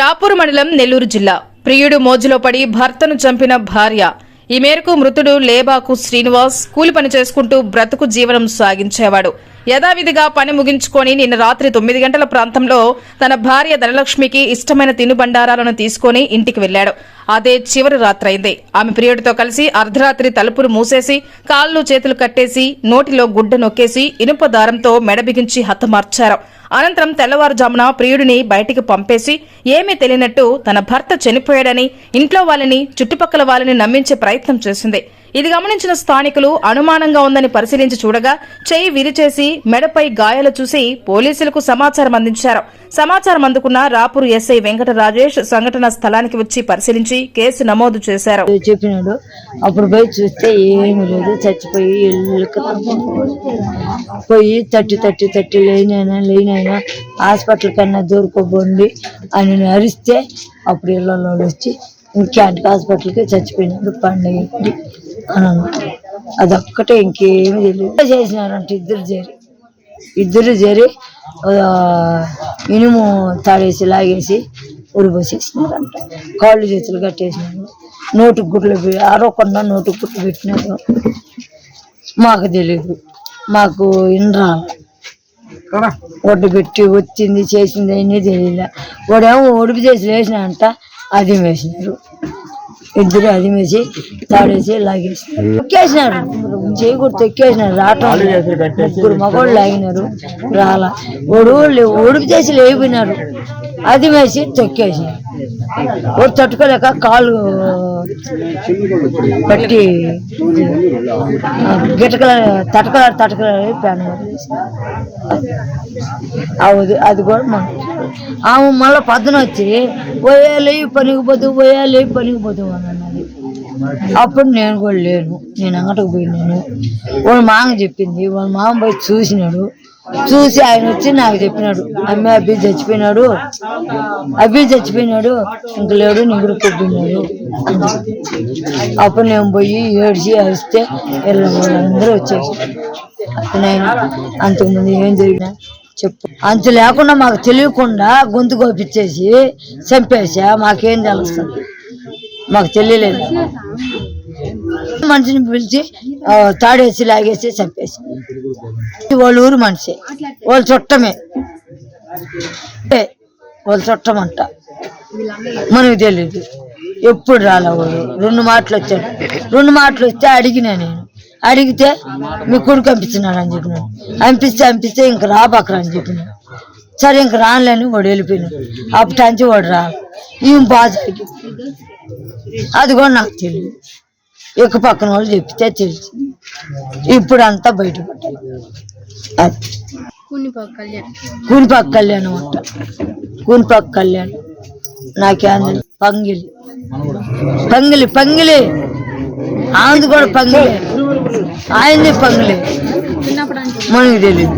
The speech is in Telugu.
రాపూర్ మండలం నెల్లూరు జిల్లా. ప్రియుడు మోజులో పడి భర్తను చంపిన భార్య. ఈ మేరకు మృతుడు లేబాకు శ్రీనివాస్ కూలి పని చేసుకుంటూ బ్రతుకు జీవనం సాగించేవాడు. యథావిధిగా పని ముగించుకొని నిన్న రాత్రి తొమ్మిది గంటల ప్రాంతంలో తన భార్య ధనలక్ష్మికి ఇష్టమైన తినుబండారాలను తీసుకొని ఇంటికి వెళ్ళాడు అదే చివరి రాత్రైంది. ఆమె ప్రియుడితో కలిసి అర్ధరాత్రి తలుపులు మూసేసి కాళ్ళు చేతులు కట్టేసి నోటిలో గుడ్డ నొక్కేసి ఇనుప దారంతో మెడ బిగించి హతమార్చారు. అనంతరం తెల్లవారుజామున ప్రియుడిని బయటికి పంపేసి ఏమీ తెలియనట్టు తన భర్త చనిపోయాడని ఇంట్లో వాళ్ళని చుట్టుపక్కల వాళ్ళని నమ్మించే ప్రయత్నం చేసింది. ఇది గమనించిన స్థానికులు అనుమానంగా ఉందని పరిశీలించి చూడగా చేయి విరిచేసి మెడపై గాయాలు చూసి పోలీసులకు సమాచారం అందించారు. సమాచారం అందుకున్న రాపూర్ ఎస్ఐ వెంకట రాజేష్ సంఘటన స్థలానికి వచ్చి పరిశీలించి కేసు నమోదు చేశారు. చెప్పినాడు? అప్పుడు పోయి చూస్తే ఏమీ లేదు చచ్చిపోయి పోయి తట్టి తట్టి తట్టి లేనైనా లేనైనా హాస్పిటల్ కన్నా దూరుకోబోండి అని అరిస్తే అప్పుడు ఇళ్ళలో వచ్చి క్యాంటీన్ హాస్పిటల్కి చచ్చిపోయినాడు పండుగ అదొక్కటే ఇంకేమీ తెలియదు చేసినారంట ఇద్దరు చేరి. ఇద్దరు చేరి ఇనుము తాడేసి లాగేసి ఉరిపోసేసినారంట కాళ్ళు చేతులు కట్టేసినారు. నోటు గుడ్లు పె- అరవకుండా నోటు గుడ్లు పెట్టినారు. మాకు తెలియదు మాకు ఇన్రాల ఒడ్డు పెట్టి వచ్చింది చేసింది అన్నీ తెలియలే వాడేమో ఒడుపు చేసి వేసినారంట అది వేసినారు. ఇద్దరు అది వేసి తాడేసి లాగేసినారు తొక్కేసినారు. చేయకూడదు తొక్కేసినారు. రావటం ముగ్గురు మగవాళ్ళు లాగినారు. రాలా. ఒడు ఒడుపు చేసి లేపినారు. అది వేసి తొక్కేసినారు. ఒడు తట్టుకోలేక కాలు పట్టి గిటకల తటకల తటకల ప్రాణం అది కూడా మన ఆమె మళ్ళీ పద్దన వచ్చి పోయాలి పనికి పోతూ పోయాలి పనికి పోతూ అని అన్నది. అప్పుడు నేను కూడా లేను. నేను అంగటకు పోయినాను. వాళ్ళ మామ చెప్పింది. వాళ్ళ మామ పోయి చూసినాడు. చూసి ఆయన వచ్చి నాకు చెప్పినాడు అమ్మాయి అబ్బి చచ్చిపోయినాడు. అబ్బి చచ్చిపోయినాడు. ఇంక లేడు నిగుడు కొబ్బినాడు అప్పుడు నేను పోయి ఏడ్చి అరిస్తే వెళ్ళిన వాళ్ళందరూ వచ్చేసి నేను అంతకుముందు ఏం జరిగినా చెప్పు. అంత లేకుండా మాకు తెలియకుండా గొంతు గోపించేసి చంపేసా మాకేం తెలుస్తుంది? మాకు తెలియలేదు. మనిషిని పిలిచి తాడేసి లాగేసి చంపేసి వాళ్ళ ఊరు మనిషి. వాళ్ళ చుట్టమే. ఏ, వాళ్ళ చుట్టమంట. మనకు తెలియదు ఎప్పుడు రాలే వాళ్ళు. రెండు మాటలు వచ్చాడు రెండు మాటలు వస్తే అడిగినా నేను. అడిగితే మీ కొడుకు పంపించినాడు అని చెప్పినాడు పంపిస్తే పంపిస్తే ఇంక రాబాకరా అని చెప్పినాడు సరే ఇంక రానులేని వాడు వెళ్ళిపోయినాడు అప్పటి నుంచి వాడు రా. బాగా జరిగింది అది కూడా నాకు తెలియదు. ఇక పక్కన వాళ్ళు చెప్తే తెలుసు. ఇప్పుడు అంతా బయటపడ్డాయి. అది. కూనిపాక కళ్యాణం అంట. కూనిపాక కళ్యాణం నాకేంది పంగిలి. పంగిలి పంగిలి. ఆంది కూడా పంగిలి. ఆయనది పంగిలి మనకి తెలియదు